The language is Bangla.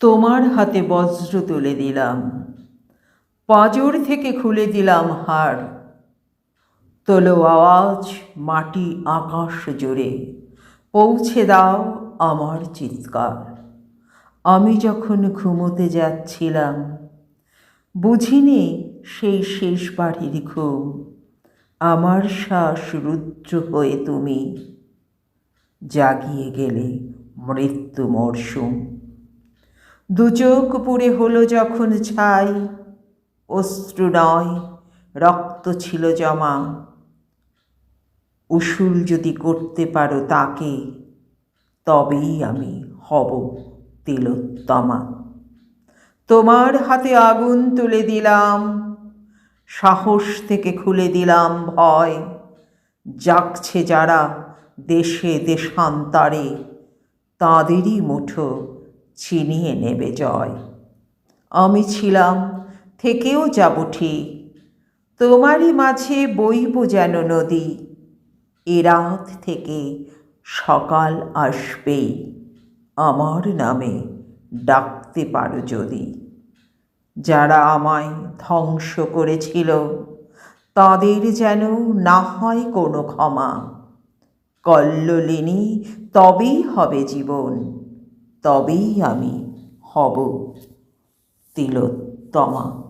তোমার হাতে বজ্র তুলে দিলাম। পাঁজর থেকে খুলে দিলাম হাড়। তোলো আওয়াজ মাটি আকাশ জুড়ে। পৌঁছে দাও আমার চিৎকার। আমি যখন ঘুমোতে যাচ্ছিলাম, বুঝিনি সেই শেষ বাড়ির ঘুম। আমার শ্বাস রুদ্র হয়ে তুমি জাগিয়ে গেলে মৃত্যু মরশুম। দুচোখ পুড়ে হলো যখন ছাই, অশ্রু নয়, রক্ত ছিল জমা। উসুল যদি করতে পারো তাকে, তবেই আমি হব তিলোত্তমা। তোমার হাতে আগুন তুলে দিলাম, সাহস থেকে খুলে দিলাম ভয়। জাগছে যারা দেশে দেশান্তরে, তাঁদেরই মুঠো ছিনিয়ে নেবে জয়। আমি ছিলাম, থেকেও যাব ঠিক। তোমারই মাঝে বইব যেন নদী। এ রাত থেকে সকাল আসবেই। আমার নামে ডাকতে পারো যদি। যারা আমায় ধ্বংস করেছিল, তাদের যেন না হয় কোনো ক্ষমা। কল্লোলিনী, তবেই হবে জীবন। তবেই আমি হব তিলোত্তমা।